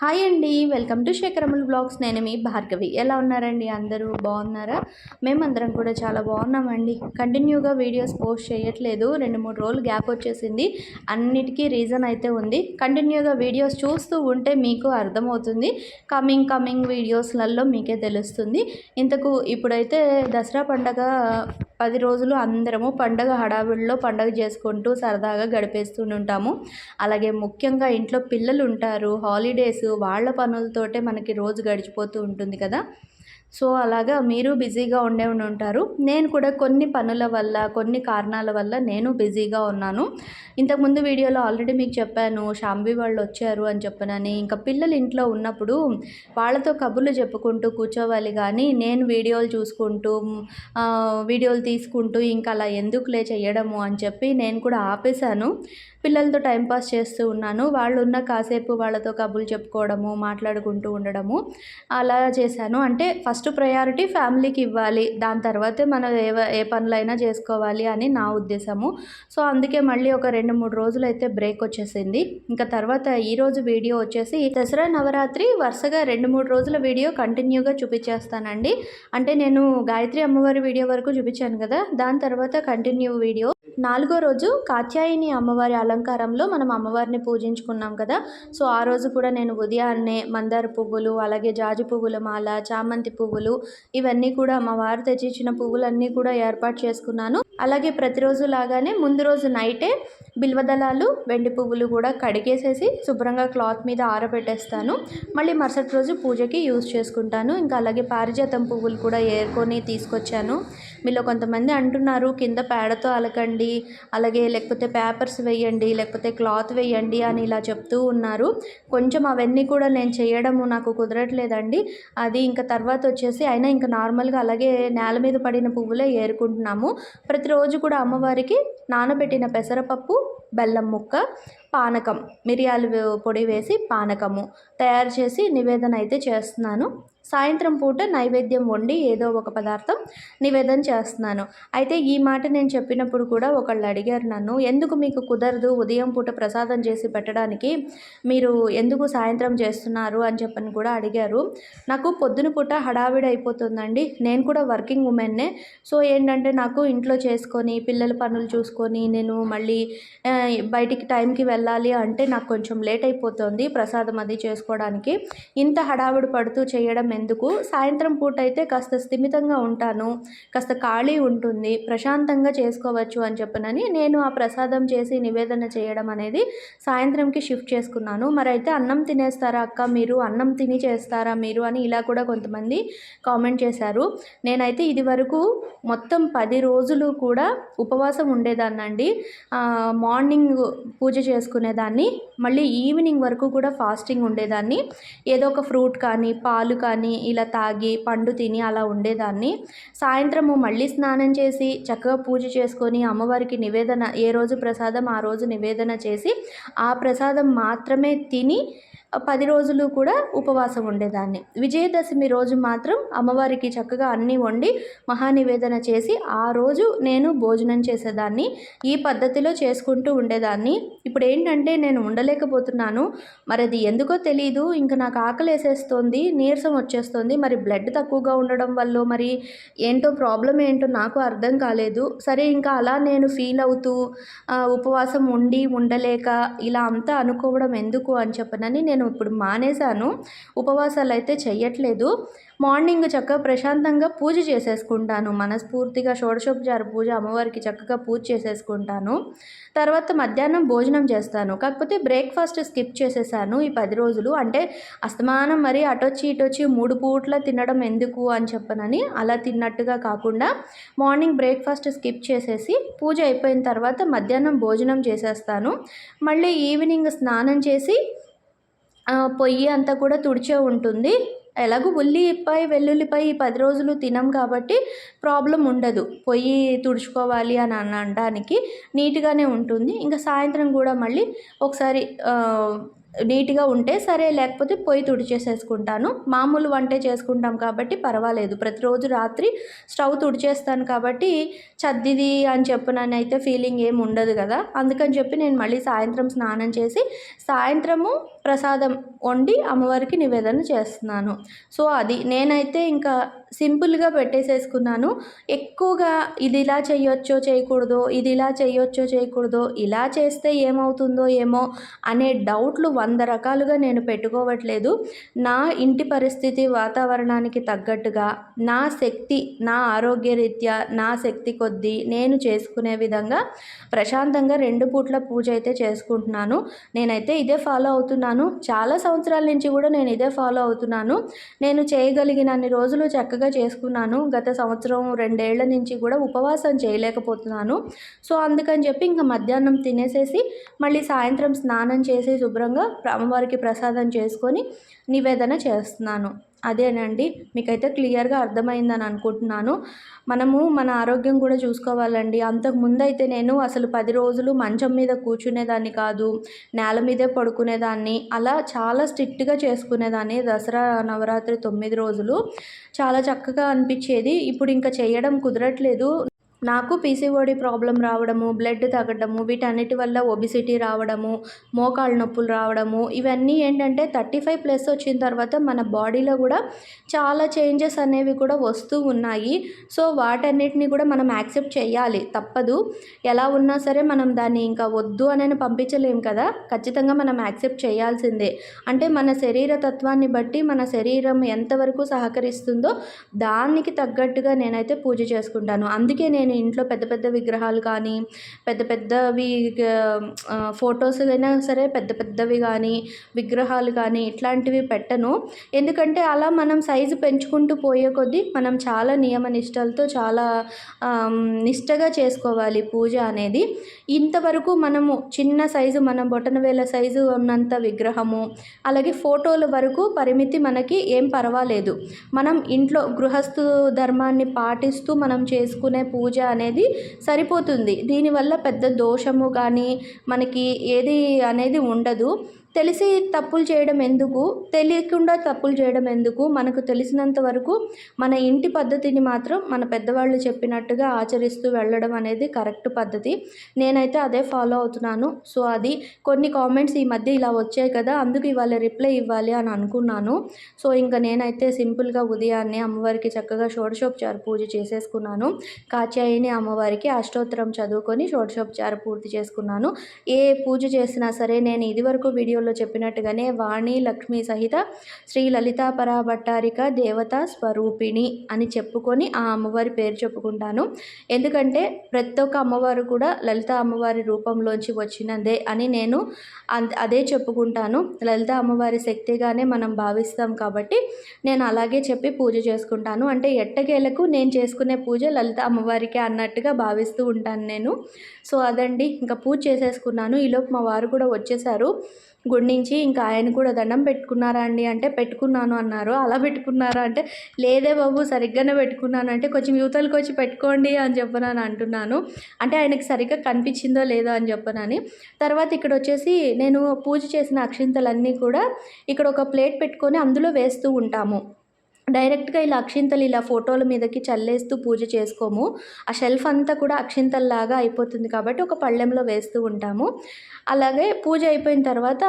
Hi అండి welcome to శేఖరముల్ blogs. నేను మీ భార్గవి. ఎలా ఉన్నారండి అందరూ? బాగున్నారా? మేమందరం కూడా చాలా బాగున్నామండి. కంటిన్యూగా వీడియోస్ పోస్ట్ చేయట్లేదు. రెండు మూడు రోజులు గ్యాప్ వచ్చేసింది. అన్నిటికీ రీజన్ అయితే ఉంది. కంటిన్యూగా వీడియోస్ చూస్తూ ఉంటే మీకు అర్థమవుతుంది. కమింగ్ కమింగ్ వీడియోస్లలో మీకే తెలుస్తుంది. ఇంతకు ఇప్పుడైతే దసరా పండగ పది రోజులు అందరము పండగ హడావిడిలో పండగ చేసుకుంటూ సరదాగా గడిపేస్తూ ఉంటాము. అలాగే ముఖ్యంగా ఇంట్లో పిల్లలు ఉంటారు హాలిడేస్ వాళ్ళ పనులతోటే మనకి రోజు గడిచిపోతూ ఉంటుంది కదా. సో అలాగా మీరు బిజీగా ఉండే ఉండి ఉంటారు నేను కూడా కొన్ని పనుల వల్ల కొన్ని కారణాల వల్ల నేను బిజీగా ఉన్నాను. ఇంతకుముందు వీడియోలో ఆల్రెడీ మీకు చెప్పాను షాంబి వాళ్ళు వచ్చారు అని చెప్పనని. ఇంకా పిల్లలు ఇంట్లో ఉన్నప్పుడు వాళ్ళతో కబుర్లు చెప్పుకుంటూ కూర్చోవాలి కానీ నేను వీడియోలు చూసుకుంటూ వీడియోలు తీసుకుంటూ ఇంకా అలా ఎందుకులే చేయడము అని చెప్పి నేను కూడా ఆపేశాను. పిల్లలతో టైంపాస్ చేస్తూ ఉన్నాను. వాళ్ళు ఉన్న కాసేపు వాళ్ళతో కబుర్లు చెప్పుకోవడము మాట్లాడుకుంటూ ఉండడము అలా చేశాను. అంటే ఫస్ట్ ప్రయారిటీ ఫ్యామిలీకి ఇవ్వాలి. దాని తర్వాతే మనం ఏ ఏ పనులైనా చేసుకోవాలి అని నా ఉద్దేశము. సో అందుకే మళ్ళీ ఒక రెండు రెండు మూడు రోజులు అయితే బ్రేక్ వచ్చేసింది. ఇంకా తర్వాత ఈరోజు వీడియో వచ్చేసి దసరా నవరాత్రి వరుసగా రెండు మూడు రోజుల వీడియో కంటిన్యూగా చూపించేస్తానండి. అంటే నేను గాయత్రి అమ్మవారి వీడియో వరకు చూపించాను కదా దాని తర్వాత కంటిన్యూ వీడియో. నాలుగో రోజు కాత్యాయని అమ్మవారి అలంకారంలో మనం అమ్మవారిని పూజించుకున్నాం కదా. సో ఆ రోజు కూడా నేను ఉదయాన్నే మందార పువ్వులు అలాగే జాజి పువ్వుల మాల చామంతి పువ్వులు ఇవన్నీ కూడా మా వారు తెచ్చిచ్చిన పువ్వులన్నీ కూడా ఏర్పాటు చేసుకున్నాను. అలాగే ప్రతిరోజు లాగానే ముందు రోజు నైటే బిల్వదళాలు వెండి పువ్వులు కూడా కడిగేసేసి శుభ్రంగా క్లాత్ మీద ఆరబెట్టేస్తాను. మళ్ళీ మరుసటి రోజు పూజకి యూజ్ చేసుకుంటాను. ఇంకా అలాగే పారిజాతం పువ్వులు కూడా ఏరుకొని తీసుకొచ్చాను. మీలో కొంతమంది అంటున్నారు కింద పేడతో అలకండి అలాగే లేకపోతే పేపర్స్ వేయండి లేకపోతే క్లాత్ వేయండి అని ఇలా చెప్తూ ఉన్నారు. కొంచెం అవన్నీ కూడా నేను చేయడము నాకు కుదరట్లేదండి. అది ఇంకా తర్వాత వచ్చేసి అయినా ఇంకా నార్మల్గా అలాగే నేల మీద పడిన పువ్వులే ఏరుకుంటున్నాము. ప్రతిరోజు కూడా అమ్మవారికి నానబెట్టిన పెసరపప్పు బెల్లం ముక్క పానకం మిరియాలు పొడి వేసి పానకము తయారు చేసి నివేదన అయితే చేస్తున్నాను. సాయంత్రం పూట నైవేద్యం వండి ఏదో ఒక పదార్థం నివేదన చేస్తున్నాను. అయితే ఈ మాట నేను చెప్పినప్పుడు కూడా ఒకళ్ళు అడిగారు నన్ను ఎందుకు మీకు కుదరదు ఉదయం పూట ప్రసాదం చేసి పెట్టడానికి? మీరు ఎందుకు సాయంత్రం చేస్తున్నారు? అని చెప్పని కూడా అడిగారు. నాకు పొద్దున పూట హడావిడి అయిపోతుందండి. నేను కూడా వర్కింగ్ ఉమెన్నే. సో ఏంటంటే నాకు ఇంట్లో చేసుకొని పిల్లల పనులు చూసుకొని నేను మళ్ళీ బయటికి టైంకి వెళ్ళాలి అంటే నాకు కొంచెం లేట్ అయిపోతుంది ప్రసాదం అది చేసుకోవడానికి. ఇంత హడావిడి పడుతూ చేయడం ఎందుకు సాయంత్రం పూట అయితే కాస్త స్థిమితంగా ఉంటాను. కాస్త ఖాళీ ఉంటుంది. ప్రశాంతంగా చేసుకోవచ్చు అని చెప్పనని నేను ఆ ప్రసాదం చేసి నివేదన చేయడం అనేది సాయంత్రంకి షిఫ్ట్ చేసుకున్నాను. మరి అయితే అన్నం తినేస్తారా అక్క? మీరు అన్నం తిని చేస్తారా మీరు అని ఇలా కూడా కొంతమంది కామెంట్ చేశారు. నేనైతే ఇది వరకు మొత్తం పది రోజులు కూడా ఉపవాసం ఉండేదాన్నండి. మార్నింగ్ పూజ చేసుకునేదాన్ని. మళ్ళీ ఈవినింగ్ వరకు కూడా ఫాస్టింగ్ ఉండేదాన్ని. ఏదో ఒక ఫ్రూట్ కానీ పాలు కానీ ఇలా తాగి పండు తిని అలా ఉండేదాన్ని. సాయంత్రము మళ్ళీ స్నానం చేసి చక్కగా పూజ చేసుకొని అమ్మవారికి నివేదన ఏ రోజు ప్రసాదం ఆ రోజు నివేదన చేసి ఆ ప్రసాదం మాత్రమే తిని పది రోజులు కూడా ఉపవాసం ఉండేదాన్ని. విజయదశమి రోజు మాత్రం అమ్మవారికి చక్కగా అన్నీ వండి మహానివేదన చేసి ఆ రోజు నేను భోజనం చేసేదాన్ని. ఈ పద్ధతిలో చేసుకుంటూ ఉండేదాన్ని. ఇప్పుడు ఏంటంటే నేను ఉండలేకపోతున్నాను. మరి అది ఎందుకో తెలియదు ఇంకా నాకు ఆకలి వేసేస్తుంది నీరసం వచ్చేస్తుంది. మరి బ్లడ్ తక్కువగా ఉండడం వల్ల మరి ఏంటో ప్రాబ్లం ఏంటో నాకు అర్థం కాలేదు. సరే ఇంకా అలా నేను ఫీల్ అవుతూ ఉపవాసం ఉండి ఉండలేక ఇలా అంతా అనుకోవడం ఎందుకు అని చెప్పనని నేను నేను ఇప్పుడు మానేశాను. ఉపవాసాలు అయితే చెయ్యట్లేదు. మార్నింగ్ చక్కగా ప్రశాంతంగా పూజ చేసేసుకుంటాను. మనస్ఫూర్తిగా షోడశోపచార పూజ అమ్మవారికి చక్కగా పూజ చేసేసుకుంటాను. తర్వాత మధ్యాహ్నం భోజనం చేస్తాను. కాకపోతే బ్రేక్ఫాస్ట్ స్కిప్ చేసేసాను ఈ పది రోజులు. అంటే అస్తమానం మరి అటొచ్చి ఇటొచ్చి మూడు పూట్ల తినడం ఎందుకు అని చెప్పనని అలా తిన్నట్టుగా కాకుండా మార్నింగ్ బ్రేక్ఫాస్ట్ స్కిప్ చేసేసి పూజ అయిపోయిన తర్వాత మధ్యాహ్నం భోజనం చేసేస్తాను. మళ్ళీ ఈవినింగ్ స్నానం చేసి పొయ్యి అంతా కూడా తుడిచే ఉంటుంది. ఎలాగో ఉల్లిపాయ వెల్లుల్లిపాయ ఈ పది రోజులు తినం కాబట్టి ప్రాబ్లం ఉండదు. పొయ్యి తుడుచుకోవాలి అని అనడానికి నీట్గానే ఉంటుంది. ఇంకా సాయంత్రం కూడా మళ్ళీ ఒకసారి నీట్గా ఉంటే సరే లేకపోతే పొయ్యి తుడిచేసేసుకుంటాను. మామూలు వంటే చేసుకుంటాం కాబట్టి పర్వాలేదు. ప్రతిరోజు రాత్రి స్టవ్ తుడిచేస్తాను కాబట్టి చద్దిది అని చెప్పనైతే ఫీలింగ్ ఏమి ఉండదు కదా. అందుకని చెప్పి నేను మళ్ళీ సాయంత్రం స్నానం చేసి సాయంత్రము ప్రసాదం వండి అమ్మవారికి నివేదన చేస్తున్నాను. సో అది నేనైతే ఇంకా సింపుల్గా పెట్టేసేసుకున్నాను. ఎక్కువగా ఇది ఇలా చేయొచ్చో చేయకూడదో ఇది ఇలా చేయొచ్చో చేయకూడదో ఇలా చేస్తే ఏమవుతుందో ఏమో అనే డౌట్లు వంద రకాలుగా నేను పెట్టుకోవట్లేదు. నా ఇంటి పరిస్థితి వాతావరణానికి తగ్గట్టుగా నా శక్తి నా ఆరోగ్యరీత్యా నా శక్తి కొద్దీ నేను చేసుకునే విధంగా ప్రశాంతంగా రెండు పూట్ల పూజ అయితే చేసుకుంటున్నాను. నేనైతే ఇదే ఫాలో అవుతున్నాను. చాలా సంవత్సరాల నుంచి కూడా నేను ఇదే ఫాలో అవుతున్నాను. నేను చేయగలిగినన్ని రోజులు చక్కగా చేసుకున్నాను. గత సంవత్సరం రెండేళ్ళ నుంచి కూడా ఉపవాసం చేయలేకపోతున్నాను. సో అందుకని చెప్పి ఇంకా మధ్యాహ్నం తినేసేసి మళ్ళీ సాయంత్రం స్నానం చేసి శుభ్రంగా అమ్మవారికి ప్రసాదం చేసుకొని నివేదన చేస్తున్నాను. అదేనండి. మీకైతే క్లియర్గా అర్థమైందని అనుకుంటున్నాను. మనము మన ఆరోగ్యం కూడా చూసుకోవాలండి. అంతకు అయితే నేను అసలు పది రోజులు మంచం మీద కూర్చునేదాన్ని కాదు నేల మీదే పడుకునేదాన్ని అలా చాలా స్ట్రిక్ట్గా చేసుకునేదాన్ని దసరా నవరాత్రి తొమ్మిది రోజులు. చాలా చక్కగా అనిపించేది. ఇప్పుడు ఇంకా చేయడం కుదరట్లేదు. నాకు పీసీఓడి ప్రాబ్లం రావడము బ్లడ్ తగ్గడము వీటన్నిటి వల్ల ఒబిసిటీ రావడము మోకాళ్ళ నొప్పులు రావడము ఇవన్నీ ఏంటంటే థర్టీ ఫైవ్ ప్లస్ వచ్చిన తర్వాత మన బాడీలో కూడా చాలా చేంజెస్ అనేవి కూడా వస్తూ ఉన్నాయి. సో వాటన్నిటిని కూడా మనం యాక్సెప్ట్ చేయాలి. తప్పదు. ఎలా ఉన్నా సరే మనం దాన్ని ఇంకా వద్దు అని పంపించలేం కదా. ఖచ్చితంగా మనం యాక్సెప్ట్ చేయాల్సిందే. అంటే మన శరీర తత్వాన్ని బట్టి మన శరీరం ఎంతవరకు సహకరిస్తుందో దానికి తగ్గట్టుగా నేనైతే పూజ చేసుకుంటాను. అందుకే నేను ఇంట్లో పెద్ద పెద్ద విగ్రహాలు కానీ పెద్ద పెద్దవి ఫొటోస్ అయినా సరే పెద్ద పెద్దవి కానీ విగ్రహాలు కానీ ఇట్లాంటివి పెట్టను. ఎందుకంటే అలా మనం సైజు పెంచుకుంటూ పోయే కొద్దీ మనం చాలా నియమ నిష్టలతో చాలా నిష్టగా చేసుకోవాలి పూజ అనేది. ఇంతవరకు మనము చిన్న సైజు మన బొటనవేల సైజు ఉన్నంత విగ్రహము అలాగే ఫోటోల వరకు పరిమితి మనకి ఏం పర్వాలేదు. మనం ఇంట్లో గృహస్థు ధర్మాన్ని పాటిస్తూ మనం చేసుకునే పూజ అనేది సరిపోతుంది. దీనివల్ల పెద్ద దోషము కానీ మనకి ఏది అనేది ఉండదు. తెలిసి తప్పులు చేయడం ఎందుకు? తెలియకుండా తప్పులు చేయడం ఎందుకు? మనకు తెలిసినంత వరకు మన ఇంటి పద్ధతిని మాత్రం మన పెద్దవాళ్ళు చెప్పినట్టుగా ఆచరిస్తూ వెళ్ళడం అనేది కరెక్ట్ పద్ధతి. నేనైతే అదే ఫాలో అవుతున్నాను. సో అది కొన్ని కామెంట్స్ ఈ మధ్య ఇలా వచ్చాయి కదా అందుకు ఇవాళ రిప్లై ఇవ్వాలి అని అనుకున్నాను. సో ఇంకా నేనైతే సింపుల్గా ఉదయాన్నే అమ్మవారికి చక్కగా షోడశోపచార పూజ చేసేసుకున్నాను. కాచాయిని అమ్మవారికి అష్టోత్తరం చదువుకొని షోడశోపచార పూర్తి చేసుకున్నాను. ఏ పూజ చేసినా సరే నేను ఇదివరకు వీడియోలో పురాణంలో చెప్పినట్టుగానే వాణి లక్ష్మి సహిత శ్రీ లలితా పరాభట్టారిక దేవత స్వరూపిణి అని చెప్పుకొని ఆ అమ్మవారి పేరు చెప్పుకుంటాను. ఎందుకంటే ప్రతి ఒక్క అమ్మవారు కూడా లలిత అమ్మవారి రూపంలోంచి వచ్చినదే అని నేను అదే చెప్పుకుంటాను. లలిత అమ్మవారి శక్తిగానే మనం భావిస్తాం కాబట్టి నేను అలాగే చెప్పి పూజ చేసుకుంటాను. అంటే ఎట్టకేలకు నేను చేసుకునే పూజ లలిత అమ్మవారికి అన్నట్టుగా భావిస్తూ ఉంటాను నేను. సో అదండి. ఇంకా పూజ చేసేసుకున్నాను. ఈలోపు మా వారు కూడా వచ్చేసారు. గుడి నుంచి ఇంకా ఆయన కూడా దండం పెట్టుకున్నారా అండి అంటే పెట్టుకున్నాను అన్నారు. అలా పెట్టుకున్నారా అంటే లేదే బాబు సరిగ్గానే పెట్టుకున్నాను అంటే కొంచెం యువతలకు వచ్చి పెట్టుకోండి అని చెప్పనని అంటున్నాను. అంటే ఆయనకి సరిగ్గా కనిపించిందో లేదో అని చెప్పనని. తర్వాత ఇక్కడ వచ్చేసి నేను పూజ చేసిన అక్షింతలన్నీ కూడా ఇక్కడ ఒక ప్లేట్ పెట్టుకొని అందులో వేస్తూ ఉంటాము. డైరెక్ట్గా ఇలా అక్షింతలు ఇలా ఫోటోల మీదకి చల్లేస్తూ పూజ చేసుకోము. ఆ షెల్ఫ్ అంతా కూడా అక్షింతల్లాగా అయిపోతుంది కాబట్టి ఒక పళ్ళెంలో వేస్తూ ఉంటాము. అలాగే పూజ అయిపోయిన తర్వాత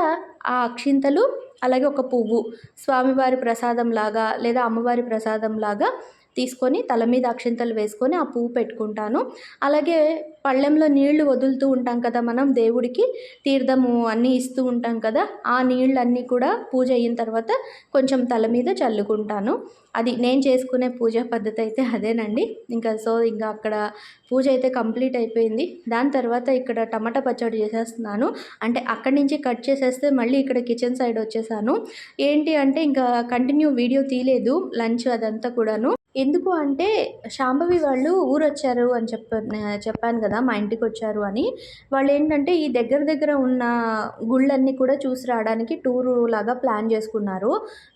ఆ అక్షింతలు అలాగే ఒక పువ్వు స్వామివారి ప్రసాదం లాగా లేదా అమ్మవారి ప్రసాదం లాగా తీసుకొని తల మీద అక్షింతలు వేసుకొని ఆ పువ్వు పెట్టుకుంటాను. అలాగే పళ్ళెంలో నీళ్ళు వదులుతూ ఉంటాం కదా మనం దేవుడికి తీర్థము అన్నీ ఇస్తూ ఉంటాం కదా ఆ నీళ్ళన్నీ కూడా పూజ అయిన తర్వాత కొంచెం తల మీద చల్లుకుంటాను. అది నేను చేసుకునే పూజా పద్ధతి అయితే అదేనండి. ఇంకా సో ఇంకా అక్కడ పూజ అయితే కంప్లీట్ అయిపోయింది. దాని తర్వాత ఇక్కడ టమాటా పచ్చడి చేసేస్తున్నాను. అంటే అక్కడి నుంచి కట్ చేసేస్తే మళ్ళీ ఇక్కడ కిచెన్ సైడ్ వచ్చేసాను. ఏంటి అంటే ఇంకా కంటిన్యూ వీడియో తీయలేదు లంచ్ అదంతా కూడాను. ఎందుకు అంటే శాంభవి వాళ్ళు ఊరు వచ్చారు అని చెప్ప చెప్పాను కదా మా ఇంటికి వచ్చారు అని. వాళ్ళు ఏంటంటే ఈ దగ్గర దగ్గర ఉన్న గుళ్ళన్నీ కూడా చూసి రావడానికి టూరు లాగా ప్లాన్ చేసుకున్నారు.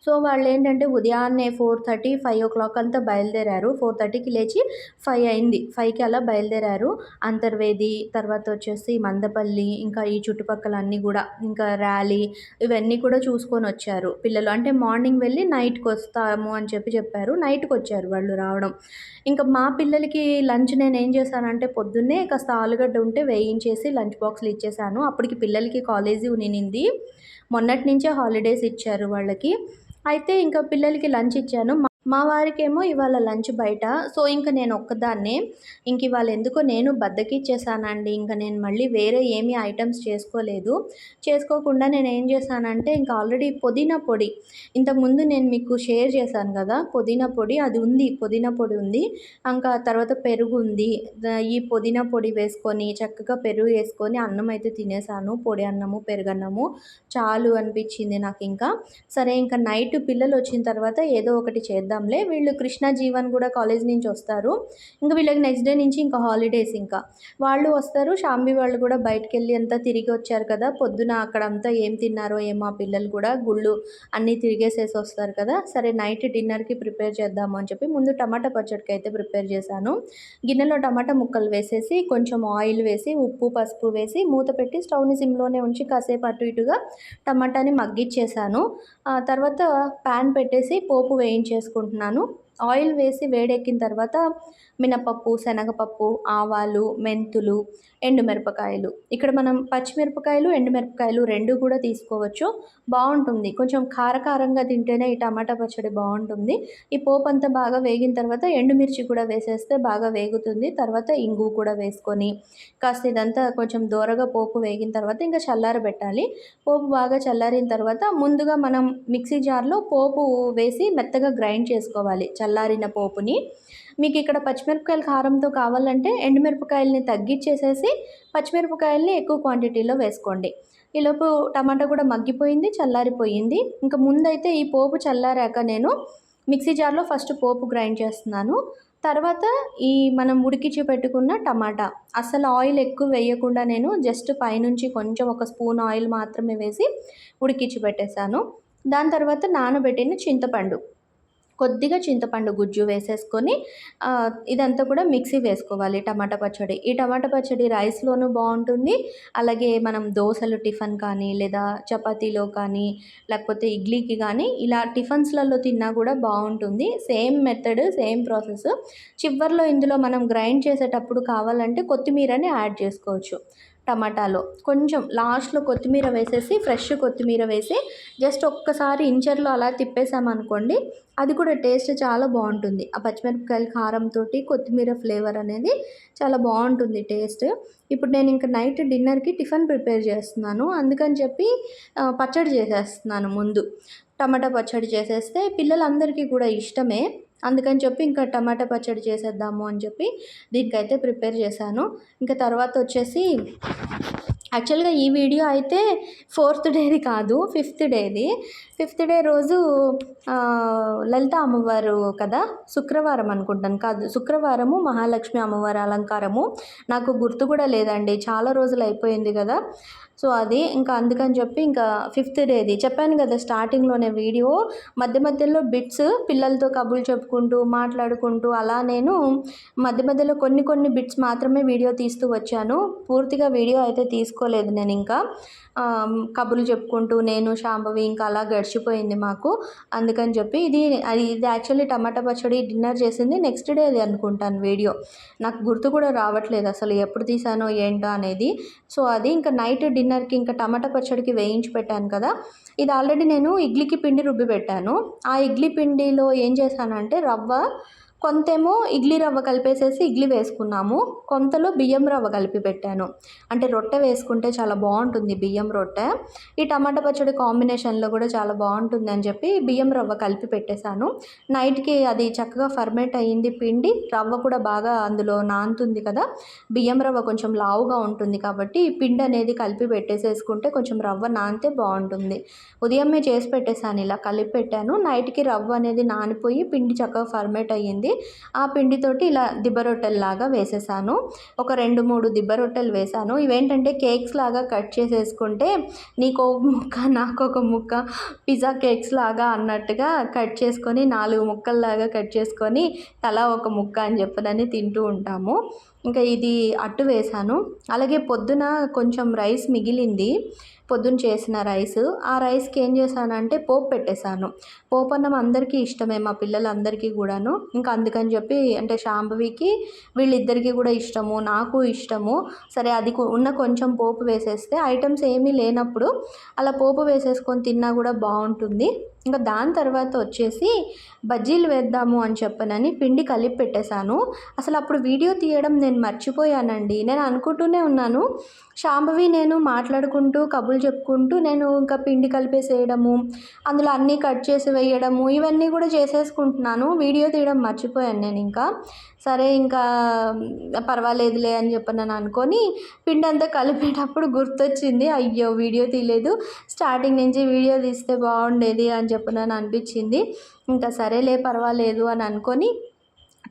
సో వాళ్ళు ఏంటంటే ఉదయాన్నే four thirty five o'clock అంతా బయలుదేరారు. ఫోర్ థర్టీకి లేచి ఫైవ్ అయింది. ఫైవ్కి అలా బయలుదేరారు. అంతర్వేది తర్వాత వచ్చేసి మందపల్లి ఇంకా ఈ చుట్టుపక్కల అన్నీ కూడా ఇంకా ర్యాలీ ఇవన్నీ కూడా చూసుకొని వచ్చారు పిల్లలు. అంటే మార్నింగ్ వెళ్ళి నైట్కి వస్తాము అని చెప్పి చెప్పారు. నైట్కి వచ్చారు. వాళ్ళు రావడం. ఇంకా మా పిల్లలకి లంచ్ నేను ఏం చేశానంటే పొద్దున్నే కాస్త ఆలుగడ్డ ఉంటే వేయించేసి లంచ్ బాక్స్లు ఇచ్చేసాను అప్పటికి పిల్లలకి కాలేజీ ఉనింది మొన్నటి నుంచే హాలిడేస్ ఇచ్చారు వాళ్ళకి. అయితే ఇంకా పిల్లలకి లంచ్ ఇచ్చాను. మా- వారికేమో ఇవాళ లంచ్ బయట. సో ఇంకా నేను ఒక్కదాన్నే. ఇంక ఇవాళ ఎందుకో నేను బద్దకిచ్చేసానండి ఇంకా నేను మళ్ళీ వేరే ఏమీ ఐటమ్స్ చేసుకోలేదు. చేసుకోకుండా నేను ఏం చేశానంటే ఇంకా ఆల్రెడీ పుదీనా పొడి. ఇంతకుముందు నేను మీకు షేర్ చేశాను కదా పుదీనా పొడి. అది ఉంది పుదీనా పొడి ఉంది. ఇంకా తర్వాత పెరుగు ఉంది. ఈ పుదీనా పొడి వేసుకొని చక్కగా పెరుగు వేసుకొని అన్నం అయితే తినేసాను పొడి అన్నము పెరుగన్నము చాలు అనిపించింది నాకు ఇంకా సరే ఇంకా నైట్ పిల్లలు వచ్చిన తర్వాత ఏదో ఒకటి చేద్దాంలే. వీళ్ళు కృష్ణ జీవన్ కూడా కాలేజ్ నుంచి వస్తారు. ఇంకా వీళ్ళకి నెక్స్ట్ డే నుంచి ఇంకా హాలిడేస్ ఇంకా. వాళ్ళు వస్తారు. షాంబి వాళ్ళు కూడా బయటకు వెళ్ళి అంతా తిరిగి వచ్చారు కదా. పొద్దున అక్కడ అంతా ఏం తిన్నారో ఏమో ఆ పిల్లలు కూడా గుళ్ళు అన్నీ తిరిగేసేసి వస్తారు కదా. సరే నైట్ డిన్నర్కి ప్రిపేర్ చేద్దాము అని చెప్పి ముందు టమాటా పచ్చడికి అయితే ప్రిపేర్ చేశాను. గిన్నెలో టమాటా ముక్కలు వేసేసి కొంచెం ఆయిల్ వేసి ఉప్పు పసుపు వేసి మూత పెట్టి స్టవ్ని సిమ్లోనే ఉంచి కాసేపు అటు ఇటుగా టమాటాని మగ్గిచ్చేసాను తర్వాత ప్యాన్ పెట్టేసి పోపు చేసుకుంటున్నాను ఆయిల్ వేసి వేడెక్కిన తర్వాత మినపప్పు శనగపప్పు ఆవాలు మెంతులు ఎండుమిరపకాయలు. ఇక్కడ మనం పచ్చిమిరపకాయలు ఎండుమిరపకాయలు రెండు కూడా తీసుకోవచ్చు. బాగుంటుంది. కొంచెం కారకారంగా తింటేనే ఈ టమాటా పచ్చడి బాగుంటుంది. ఈ పోపు అంతా బాగా వేగిన తర్వాత ఎండుమిర్చి కూడా వేసేస్తే బాగా వేగుతుంది. తర్వాత ఇంగు కూడా వేసుకొని కాస్త ఇదంతా కొంచెం దూరగా పోపు వేగిన తర్వాత ఇంకా చల్లారబెట్టాలి పోపు బాగా చల్లారిన తర్వాత ముందుగా మనం మిక్సీ జార్లో పోపు వేసి మెత్తగా గ్రైండ్ చేసుకోవాలి. చల్లారిన పోపుని. మీకు ఇక్కడ పచ్చిమిరపకాయలు కారంతో కావాలంటే ఎండుమిరపకాయలని తగ్గించేసేసి పచ్చిమిరపకాయల్ని ఎక్కువ క్వాంటిటీలో వేసుకోండి. ఈలోపు టమాటా కూడా మగ్గిపోయింది చల్లారిపోయింది. ఇంకా ముందైతే ఈ పోపు చల్లారాక నేను మిక్సీ జార్లో ఫస్ట్ పోపు గ్రైండ్ చేస్తున్నాను. తర్వాత ఈ మనం ఉడికించి పెట్టుకున్న టమాటా. అసలు ఆయిల్ ఎక్కువ వేయకుండా నేను జస్ట్ పైనుంచి కొంచెం ఒక స్పూన్ ఆయిల్ మాత్రమే వేసి ఉడికించి పెట్టేశాను. దాని తర్వాత నానబెట్టిన చింతపండు. కొద్దిగా చింతపండు గుజ్జు వేసేసుకొని ఇదంతా కూడా మిక్సీ వేసుకోవాలి టమాటా పచ్చడి. ఈ టమాటా పచ్చడి రైస్లోనూ బాగుంటుంది. అలాగే మనం దోశలు టిఫిన్ కానీ లేదా చపాతీలో కానీ లేకపోతే ఇడ్లీకి కానీ ఇలా టిఫిన్స్లలో తిన్నా కూడా బాగుంటుంది. Same method same process. చివర్లో ఇందులో మనం గ్రైండ్ చేసేటప్పుడు కావాలంటే కొత్తిమీరని యాడ్ చేసుకోవచ్చు. టమాటాలో కొంచెం లాస్ట్లో కొత్తిమీర వేసేసి ఫ్రెష్ కొత్తిమీర వేసి జస్ట్ ఒక్కసారి ఇంచర్లో అలా తిప్పేసామనుకోండి అది కూడా టేస్ట్ చాలా బాగుంటుంది. ఆ పచ్చిమిరపకాయల కారంతో కొత్తిమీర ఫ్లేవర్ అనేది చాలా బాగుంటుంది టేస్ట్. ఇప్పుడు నేను ఇంకా నైట్ డిన్నర్కి టిఫిన్ ప్రిపేర్ చేస్తున్నాను. అందుకని చెప్పి పచ్చడి చేసేస్తున్నాను ముందు. టమాటా పచ్చడి చేసేస్తే పిల్లలందరికీ కూడా ఇష్టమే. అందుకని చెప్పి ఇంకా టమాటా పచ్చడి చేసేద్దాము అని చెప్పి దీనికైతే ప్రిపేర్ చేశాను. ఇంకా తర్వాత వచ్చేసి యాక్చువల్గా ఈ వీడియో అయితే ఫోర్త్ డేది కాదు ఫిఫ్త్ డేది. ఫిఫ్త్ డే రోజు లలిత అమ్మవారు కదా శుక్రవారం అనుకుంటాను కాదు శుక్రవారము మహాలక్ష్మి అమ్మవారి అలంకారము. నాకు గుర్తు కూడా లేదండి చాలా రోజులు అయిపోయింది కదా. సో అది ఇంకా అందుకని చెప్పి ఇంకా ఫిఫ్త్ డేది. చెప్పాను కదా స్టార్టింగ్లోనే వీడియో. మధ్య మధ్యలో బిట్స్ పిల్లలతో కబుర్లు చెప్పుకుంటూ మాట్లాడుకుంటూ అలా నేను మధ్య మధ్యలో కొన్ని కొన్ని బిట్స్ మాత్రమే వీడియో తీస్తూ వచ్చాను. పూర్తిగా వీడియో అయితే తీసుకోలేదు నేను ఇంకా. కబుర్లు చెప్పుకుంటూ నేను శాంభవి ఇంకా అలా గడిచిపోయింది మాకు. అందుకని చెప్పి ఇది అది ఇది యాక్చువల్లీ టమాటా పచ్చడి డిన్నర్ చేసింది. నెక్స్ట్ డే అది అనుకుంటాను వీడియో. నాకు గుర్తు కూడా రావట్లేదు అసలు ఎప్పుడు తీసానో ఏంటో అనేది. సో అది ఇంకా నైట్ డిన్నర్కి ఇంకా టమాటా పచ్చడికి వేయించి పెట్టాను కదా. ఇది ఆల్రెడీ నేను ఇడ్లీకి పిండి రుబ్బి పెట్టాను. ఆ ఇడ్లీ పిండిలో ఏం చేశానంటే రవ్వ కొంతేమో ఇడ్లీ రవ్వ కలిపేసేసి ఇడ్లీ వేసుకున్నాము. కొంతలో బియ్యం రవ్వ కలిపి పెట్టాను. అంటే రొట్టె వేసుకుంటే చాలా బాగుంటుంది బియ్యం రొట్టె. ఈ టమాటా పచ్చడి కాంబినేషన్లో కూడా చాలా బాగుంటుంది అని చెప్పి బియ్యం రవ్వ కలిపి పెట్టేశాను. నైట్కి అది చక్కగా ఫర్మేట్ అయ్యింది పిండి. రవ్వ కూడా బాగా అందులో నానుతుంది కదా. బియ్యం రవ్వ కొంచెం లావుగా ఉంటుంది కాబట్టి పిండి అనేది కలిపి పెట్టేసేసుకుంటే కొంచెం రవ్వ నానితే బాగుంటుంది. ఉదయమే చేసి పెట్టేశాను ఇలా కలిపి పెట్టాను. నైట్కి రవ్వ అనేది నానిపోయి పిండి చక్కగా ఫర్మేట్ అయ్యింది. ఆ పిండితోటి ఇలా దిబ్బ రొట్టెల్లాగా వేసేసాను. ఒక రెండు మూడు దిబ్బ రొట్టెలు వేసాను. ఇవేంటంటే కేక్స్ లాగా కట్ చేసేసుకుంటే నీకు ఒక ముక్క నాకు ఒక ముక్క పిజ్జా కేక్స్ లాగా అన్నట్టుగా కట్ చేసుకొని నాలుగు ముక్కల్లాగా కట్ చేసుకొని తలా ఒక ముక్క అని చెప్పదని తింటూ ఉంటాము. ఇంకా ఇది అట్టు వేసాను. అలాగే పొద్దున కొంచెం రైస్ మిగిలింది. పొద్దున్న చేసిన రైస్. ఆ రైస్కి ఏం చేశానంటే పోపు పెట్టేశాను. పోపు అన్నం అందరికీ ఇష్టమే మా పిల్లలందరికీ కూడాను. ఇంకా అందుకని చెప్పి అంటే శాంభవికి వీళ్ళిద్దరికీ కూడా ఇష్టము నాకు ఇష్టము. సరే అది ఉన్న కొంచెం పోపు వేసేస్తే ఐటమ్స్ ఏమీ లేనప్పుడు అలా పోపు వేసేసుకొని తిన్నా కూడా బాగుంటుంది. ఇంకా దాని తర్వాత వచ్చేసి బజ్జీలు వేద్దాము అని చెప్పనని పిండి కలిపి పెట్టేశాను. అసలు అప్పుడు వీడియో తీయడం నేను మర్చిపోయానండి. నేను అనుకుంటూనే ఉన్నాను. శాంభవి నేను మాట్లాడుకుంటూ కబుర్లు చెప్పుకుంటూ నేను ఇంకా పిండి కలిపేసేయడము అందులో అన్నీ కట్ చేసి వేయడము ఇవన్నీ కూడా చేసేసుకుంటున్నాను. వీడియో తీయడం మర్చిపోయాను నేను ఇంకా. సరే ఇంకా పర్వాలేదులే అని చెప్పి అనుకొని పిండి అంతా కలిపేటప్పుడు గుర్తొచ్చింది అయ్యో వీడియో తీయలేదు స్టార్టింగ్ నుంచి వీడియో తీస్తే బాగుండేది అని చెప్పి అనిపించింది. ఇంకా సరేలే పర్వాలేదు అని అనుకొని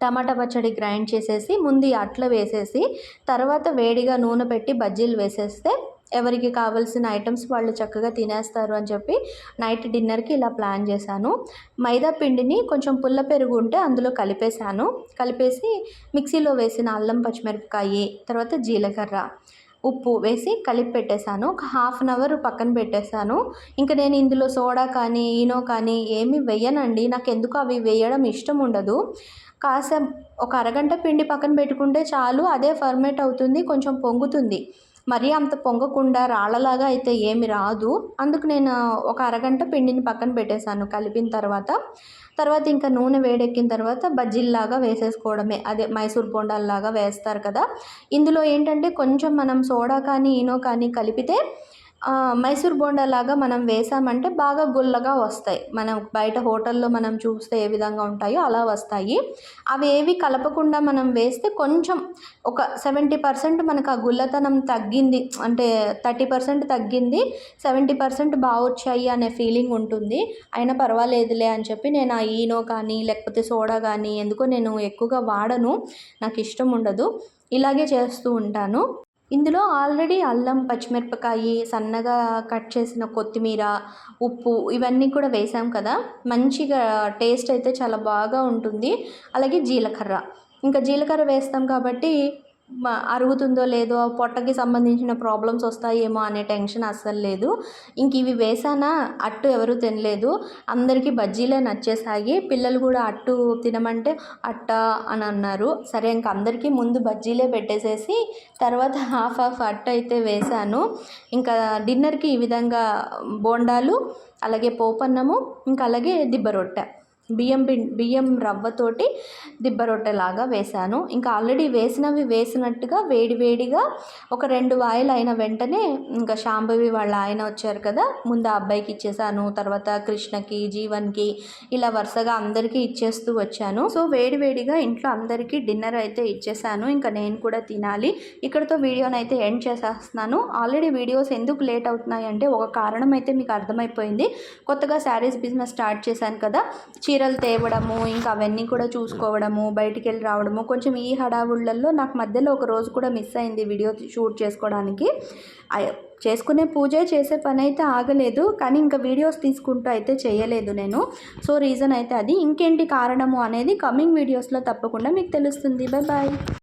టమాటా పచ్చడి గ్రైండ్ చేసేసి ముందు ఈ అట్ల వేసేసి తర్వాత వేడిగా నూనె పెట్టి బజ్జీలు వేసేస్తే ఎవరికి కావాల్సిన ఐటమ్స్ వాళ్ళు చక్కగా తినేస్తారు అని చెప్పి నైట్ డిన్నర్కి ఇలా ప్లాన్ చేశాను. మైదా పిండిని కొంచెం పుల్ల పెరుగు ఉంటే అందులో కలిపేశాను. కలిపేసి మిక్సీలో వేసిన అల్లం పచ్చిమిరపకాయి తర్వాత జీలకర్ర ఉప్పు వేసి కలిపి పెట్టేశాను. ఒక హాఫ్ అన్ అవర్ పక్కన పెట్టేశాను. ఇంకా నేను ఇందులో సోడా కానీ ఈనో కానీ ఏమీ వేయనండి. నాకు ఎందుకు అవి వేయడం ఇష్టం ఉండదు. కాసేపు ఒక అరగంట పిండి పక్కన పెట్టుకుంటే చాలు అదే ఫర్మేట్ అవుతుంది కొంచెం పొంగుతుంది. మరీ అంత పొంగకుండా రాళ్ళలాగా అయితే ఏమి రాదు. అందుకు నేను ఒక అరగంట పిండిని పక్కన పెట్టేశాను కలిపిన తర్వాత. తర్వాత ఇంకా నూనె వేడెక్కిన తర్వాత బజ్జీల్లాగా వేసేసుకోవడమే. అదే మైసూర్ బొండాల్లాగా వేస్తారు కదా. ఇందులో ఏంటంటే కొంచెం మనం సోడా కానీ ఈనో కానీ కలిపితే మైసూర్ బోండా లాగా మనం వేసామంటే బాగా గుల్లగా వస్తాయి. మనం బయట హోటల్లో మనం చూస్తే ఏ విధంగా ఉంటాయో అలా వస్తాయి. అవి ఏవి కలపకుండా మనం వేస్తే కొంచెం ఒక సెవెంటీ పర్సెంట్ మనకు ఆ గుల్లతనం తగ్గింది. అంటే థర్టీ పర్సెంట్ తగ్గింది సెవెంటీ పర్సెంట్ బాగా వచ్చాయి అనే ఫీలింగ్ ఉంటుంది. అయినా పర్వాలేదులే అని చెప్పి నేను ఆ ఈనో కానీ లేకపోతే సోడా కానీ ఎందుకో నేను ఎక్కువగా వాడను. నాకు ఇష్టం ఉండదు. ఇలాగే చేస్తూ ఉంటాను. ఇందులో ఆల్రెడీ అల్లం పచ్చిమిరపకాయి సన్నగా కట్ చేసిన కొత్తిమీర ఉప్పు ఇవన్నీ కూడా వేసాం కదా. మంచిగా టేస్ట్ అయితే చాలా బాగా ఉంటుంది. అలాగే జీలకర్ర. ఇంకా జీలకర్ర వేస్తాం కాబట్టి అరుగుతుందో లేదో పొట్టకి సంబంధించిన ప్రాబ్లమ్స్ వస్తాయేమో అనే టెన్షన్ అస్సలు లేదు. ఇంక ఇవి వేసానా? అట్టు ఎవరు తినలేదు. అందరికీ బజ్జీలే నచ్చేసాయి. పిల్లలు కూడా అట్టు తినమంటే అట్ట అని అన్నారు. సరే ఇంక అందరికీ ముందు బజ్జీలే పెట్టేసేసి తర్వాత హాఫ్ హాఫ్ అట్టు అయితే వేశాను ఇంకా డిన్నర్కి ఈ విధంగా బోండాలు అలాగే పోపన్నము ఇంకా అలాగే దిబ్బ రొట్టె. బియ్యం పిం బియ్యం రవ్వతోటి దిబ్బ రొట్టెలాగా వేశాను. ఇంకా ఆల్రెడీ వేసినవి వేసినట్టుగా వేడివేడిగా ఒక రెండు వాయిలు అయిన వెంటనే ఇంకా శాంభవి వాళ్ళ ఆయన వచ్చారు కదా ముందు ఆ అబ్బాయికి ఇచ్చేసాను తర్వాత కృష్ణకి జీవన్కి ఇలా వరుసగా అందరికీ ఇచ్చేస్తూ వచ్చాను. సో వేడివేడిగా ఇంట్లో అందరికీ డిన్నర్ అయితే ఇచ్చేసాను ఇంకా నేను కూడా తినాలి. ఇక్కడతో వీడియోని అయితే ఎండ్ చేసేస్తున్నాను. ఆల్రెడీ వీడియోస్ ఎందుకు లేట్ అవుతున్నాయి అంటే ఒక కారణం అయితే మీకు అర్థమైపోయింది. కొత్తగా శారీస్ బిజినెస్ స్టార్ట్ చేశాను కదా చీర చీరలు తేవడము ఇంకా అవన్నీ కూడా చూసుకోవడము బయటికి వెళ్ళి రావడము కొంచెం ఈ హడావుళ్ళల్లో నాకు మధ్యలో ఒక రోజు కూడా మిస్ అయింది వీడియో షూట్ చేసుకోవడానికి. చేసుకునే పూజే చేసే పని అయితే ఆగలేదు కానీ ఇంకా వీడియోస్ తీసుకుంటూ అయితే చేయలేదు నేను. సో రీజన్ అయితే అది. ఇంకేంటి కారణము అనేది కమింగ్ వీడియోస్లో తప్పకుండా మీకు తెలుస్తుంది. Bye bye.